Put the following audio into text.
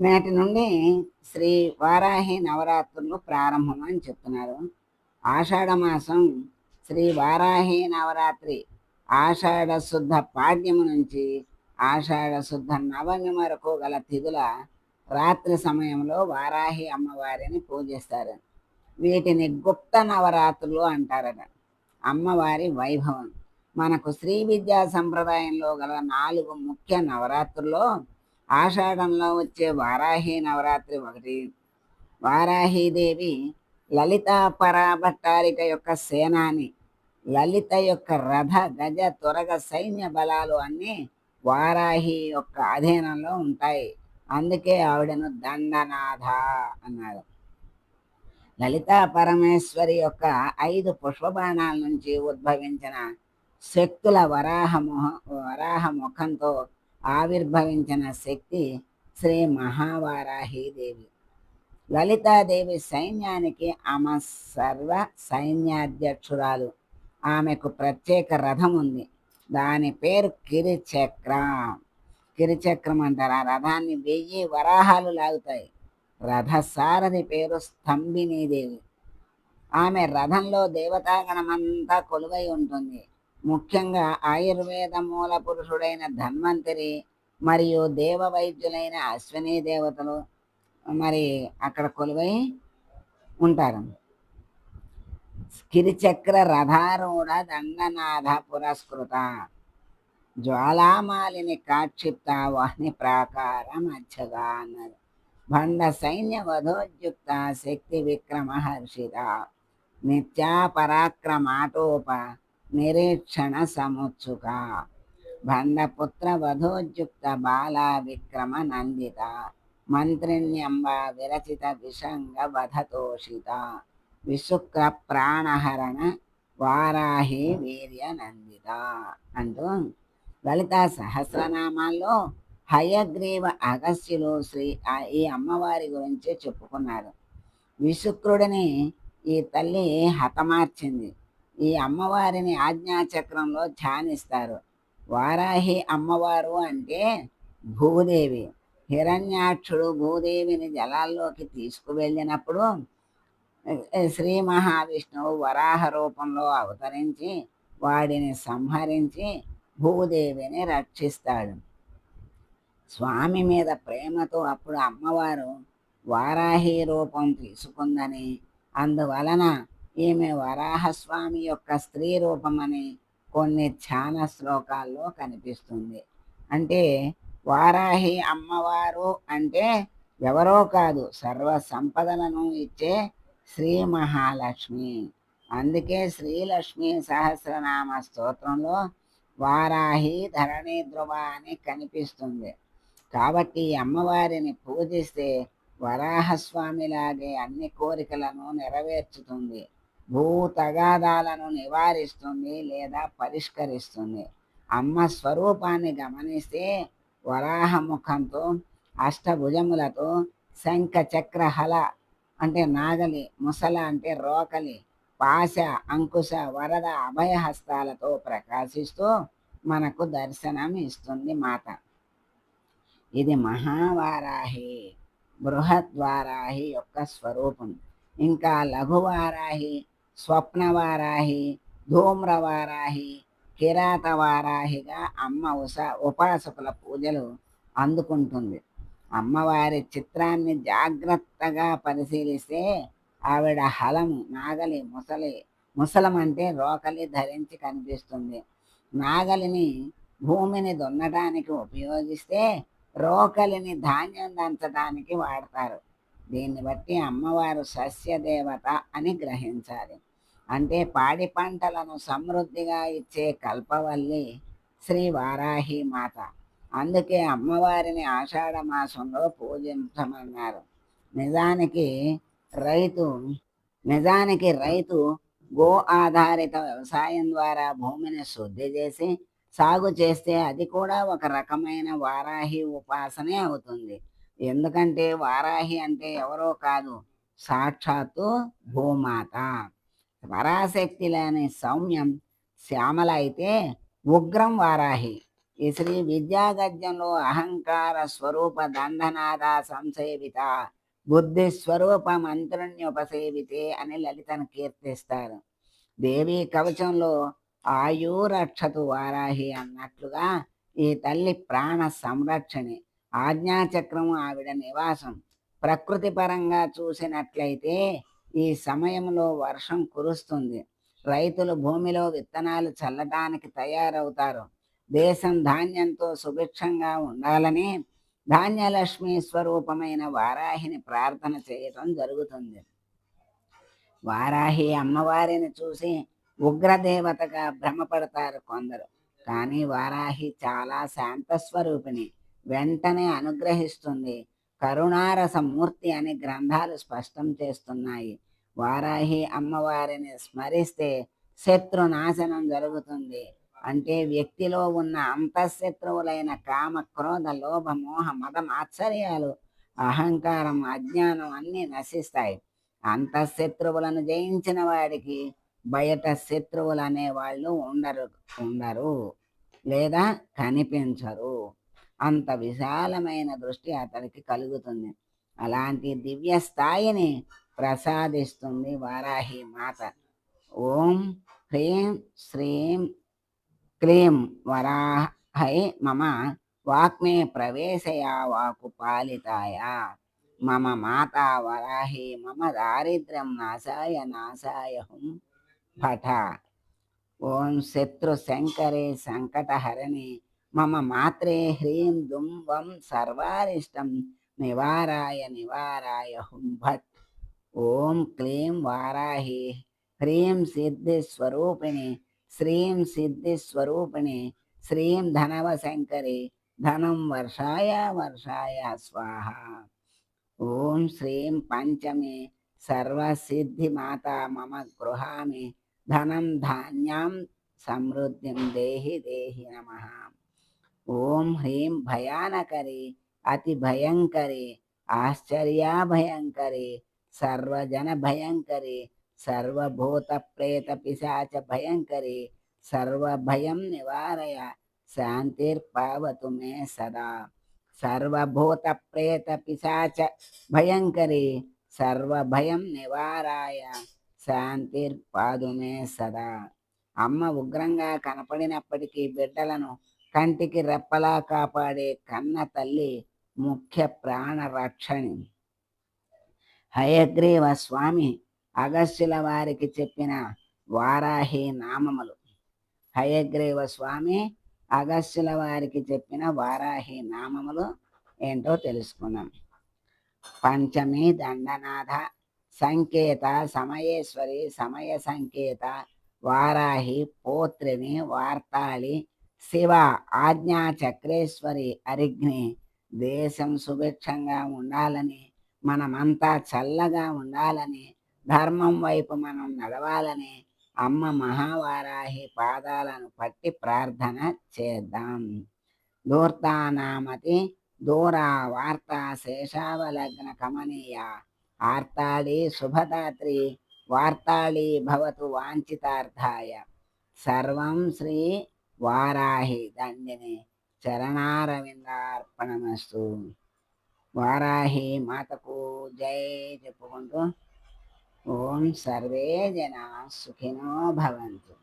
నేటి నుండి శ్రీ వారాహి నవరాత్రులు ప్రారంభం అని చెప్తున్నారు. ఆషాఢ మాసం శ్రీ వారాహి నవరాత్రి ఆషాఢ శుద్ధ పాడ్యము నుంచి ఆషాఢ శుద్ధ నవమి వరకు గల తిథుల రాత్రి సమయంలో వారాహి అమ్మవారిని పూజిస్తారు. వీటిని గుప్త నవరాత్రులు అంటారట. అమ్మవారి వైభవం. మనకు శ్రీ విద్యా సంప్రదాయంలో గల నాలుగు ముఖ్య నవరాత్రుల్లో ఆషాఢంలో వచ్చే వారాహి నవరాత్రి ఒకటి. వారాహీదేవి లలిత పరాభట్టారిక యొక్క సేనాని లలిత యొక్క రథ గజ త్వరగ సైన్య బలాలు అన్నీ వారాహి యొక్క అధీనంలో ఉంటాయి. అందుకే ఆవిడను దండనాథ అన్నారు. లలితా పరమేశ్వరి యొక్క ఐదు పుష్పబాణాల నుంచి ఉద్భవించిన శక్తుల వరాహ వరాహ ముఖంతో ఆవిర్భవించిన శక్తి శ్రీ మహావారాహీదేవి లలితాదేవి సైన్యానికి ఆమె సర్వ సైన్యాధ్యక్షురాలు. ఆమెకు ప్రత్యేక రథం ఉంది. దాని పేరు కిరిచక్రం. కిరిచక్రం అంటారు. ఆ రథాన్ని వెయ్యి వరాహాలు లాగుతాయి. రథసారథి పేరు స్తంభినీదేవి. ఆమె రథంలో దేవతాగణమంతా కొలువై ఉంటుంది. ముఖ్యంగా ఆయుర్వేద మూల పురుషుడైన ధన్వంతరి మరియు దేవ వైద్యులైన అశ్విని దేవతలు మరి అక్కడ కొలువై ఉంటారు. కిరిచక్ర రథారూఢ దండనాథ పురస్కృత. జ్వాలామాలిని కాక్షిప్త వహ్ని ప్రాకార మధ్యగా అన్నది భండ సైన్య వధోద్యుక్త శక్తి విక్రమ హర్షిత నిత్యా పరాక్రమాటోప. నిరీక్షణ సముత్సుక భండపుత్ర వధోద్యుక్త బాలా విక్రమ నందిత మంత్రిణ్యంబ విరచిత విషంగ వధతోషిత విశుక్ర ప్రాణహరణ వారాహి వీర్య నందిత అంటూ లలిత సహస్రనామాల్లో హయగ్రీవ అగస్త్యులు శ్రీ ఈ అమ్మవారి గురించి చెప్పుకున్నారు. విశుక్రుడిని ఈ తల్లి హతమార్చింది. ఈ అమ్మవారిని ఆజ్ఞాచక్రంలో ధ్యానిస్తారు. వారాహి అమ్మవారు అంటే భూదేవి. హిరణ్యాక్షుడు భూదేవిని జలాల్లోకి తీసుకువెళ్ళినప్పుడు శ్రీ మహావిష్ణువు వరాహ రూపంలో అవతరించి వాడిని సంహరించి భూదేవిని రక్షిస్తాడు. స్వామి మీద ప్రేమతో అప్పుడు అమ్మవారు వారాహి రూపం తీసుకుందని అందువలన ఈమె వరాహస్వామి యొక్క స్త్రీ రూపమని కొన్ని ధ్యాన శ్లోకాల్లో కనిపిస్తుంది. అంటే వారాహి అమ్మవారు అంటే ఎవరో కాదు సర్వ సంపదలను ఇచ్చే శ్రీ మహాలక్ష్మి. అందుకే శ్రీలక్ష్మి సహస్రనామ స్తోత్రంలో వారాహి ధరణి ధ్రువ అని కనిపిస్తుంది. కాబట్టి అమ్మవారిని పూజిస్తే వరాహస్వామిలాగే అన్ని కోరికలను నెరవేర్చుతుంది. భూ తగాదాలను నివారిస్తుంది లేదా పరిష్కరిస్తుంది. అమ్మ స్వరూపాన్ని గమనిస్తే వరాహముఖంతో అష్టభుజములతో శంఖ చక్ర హల అంటే నాగలి ముసల అంటే రోకలి పాశ అంకుశ వరద అభయహస్తాలతో ప్రకాశిస్తూ మనకు దర్శనం ఇస్తుంది మాత. ఇది మహావారాహి బృహద్వారాహి యొక్క స్వరూపం. ఇంకా లఘువారాహి స్వప్నవారాహి ధూమ్రవారాహి కిరాతవారాహిగా అమ్మ ఉస ఉపాసకుల పూజలు అందుకుంటుంది. అమ్మవారి చిత్రాన్ని జాగ్రత్తగా పరిశీలిస్తే ఆవిడ హలము నాగలి ముసలి ముసలం అంటే రోకలి ధరించి కనిపిస్తుంది. నాగలిని భూమిని దున్నటానికి ఉపయోగిస్తే రోకలిని ధాన్యం దంచడానికి వాడతారు. దీన్ని బట్టి అమ్మవారు సస్యదేవత అని గ్రహించాలి. అంటే పాడి పంటలను సమృద్ధిగా ఇచ్చే కల్పవల్లి శ్రీ వారాహి మాత. అందుకే అమ్మవారిని ఆషాఢ మాసంలో పూజించమన్నారు. నిజానికి రైతు నిజానికి రైతు గో ఆధారిత వ్యవసాయం ద్వారా భూమిని శుద్ధి చేసి సాగు చేస్తే అది కూడా ఒక రకమైన వారాహి ఉపాసనే అవుతుంది. ఎందుకంటే వారాహి అంటే ఎవరో కాదు సాక్షాత్తు భూమాత. పరాశక్తి లేని సౌమ్యం శ్యామల అయితే ఉగ్రం వారాహి. ఈ శ్రీ విద్యాగద్యంలో అహంకార స్వరూప దండనాద సంసేవిత బుద్ధి స్వరూప మంత్రుణ్యుపసేవితే అని లలితను కీర్తిస్తారు. దేవి కవచంలో ఆయురక్షతు వారాహి అన్నట్లుగా ఈ తల్లి ప్రాణ సంరక్షణి. ఆజ్ఞాచక్రము ఆవిడ నివాసం. ప్రకృతి పరంగా చూసినట్లయితే ఈ సమయంలో వర్షం కురుస్తుంది. రైతులు భూమిలో విత్తనాలు చల్లటానికి తయారవుతారు. దేశం ధాన్యంతో సుభిక్షంగా ఉండాలని ధాన్యలక్ష్మి స్వరూపమైన వారాహిని ప్రార్థన చేయటం జరుగుతుంది. వారాహి అమ్మవారిని చూసి ఉగ్రదేవతగా భ్రమపడతారు కొందరు. కానీ వారాహి చాలా శాంత స్వరూపిణి వెంటనే అనుగ్రహిస్తుంది. కరుణారస మూర్తి అని గ్రంథాలు స్పష్టం చేస్తున్నాయి. వారాహి అమ్మవారిని స్మరిస్తే శత్రు నాశనం జరుగుతుంది. అంటే వ్యక్తిలో ఉన్న అంతఃశత్రువులైన కామ క్రోధ లోభ మోహ మదం ఆశ్చర్యాలు అహంకారం అజ్ఞానం అన్నీ నశిస్తాయి. అంతఃశత్రువులను జయించిన వాడికి బయట శత్రువులు అనే వాళ్ళు ఉండరు ఉండరు లేదా కనిపించరు. అంత విశాలమైన దృష్టి అతడికి కలుగుతుంది. అలాంటి దివ్య స్థాయిని ప్రసాదిస్తుంది వారాహి మాత. ఓం హ్రీం శ్రీం క్లీం వరాహై మమ. వాక్మే ప్రవేశయా వాకు పాలితాయ. మమ మాత వరాహి మమ దారిద్ర్యం నాశాయ నాశాయ హుం పఠ. ఓం శత్రు శంకరే సంకటహరణి మమ మాత్రే హ్రీం దుం వం సర్వారిష్టం నివారాయ నివారాయ హుం భట్. ఓం క్లీం వారాహి హ్రీం సిద్ధి స్వరూపిణి శ్రీం సిద్ధి స్వరూపిణి శ్రీం ధనవ శంకరి ధనం వర్షాయ వర్షాయ స్వాహ. ఓం శ్రీం పంచమి సర్వసిద్ధి మాత మమ గృహామి ధనం ధాన్యాం సమృద్ధిం దేహి దేహి నమ. ఓం హ్రీం భయానకరి అతి భయంకరి ఆశ్చర్యాభయంకరి సర్వజన భయంకరి సర్వభూత ప్రేత పిశాచ భయంకరి సర్వభయం నివారయ శాంతిర్పావతు మే సదా సర్వభూత ప్రేత పిశాచ భయంకరి సర్వభయం నివారాయ శాంతిర్పాదు మే సదా అమ్మ ఉగ్రంగా కనపడినప్పటికీ బిడ్డలను కంటికి రెప్పలా కాపాడే కన్న తల్లి ముఖ్య ప్రాణ రక్షణి హయగ్రీవ స్వామి అగస్యుల వారికి చెప్పిన వారాహి నామములు. హయగ్రీవ స్వామి అగస్యుల వారికి చెప్పిన వారాహి నామములు ఏంటో తెలుసుకుందాం. పంచమి దండనాథ సంకేత సమయేశ్వరి సమయ సంకేత వారాహి పోత్రిని వార్తాళి శివ ఆజ్ఞా చక్రేశ్వరి అరిగ్ని దేశం సుభిక్షంగా ఉండాలని మనమంతా చల్లగా ఉండాలని ధర్మం వైపు మనం నడవాలని అమ్మ మహావారాహి పాదాలను పట్టి ప్రార్థన చేద్దాం. దూర్తానామతి దూరా వార్త శేషావలగ్న కమనీయ ఆర్తాళి శుభదాత్రి వార్తాళి భవతు వాంఛితార్థాయ. సర్వం శ్రీ వారాహి దండిని చరణారవిందార్పణమస్తు. వారాహి మాతకు జై చెప్పుకుంటూ ఓం సర్వే జనా సుఖినో భవంతు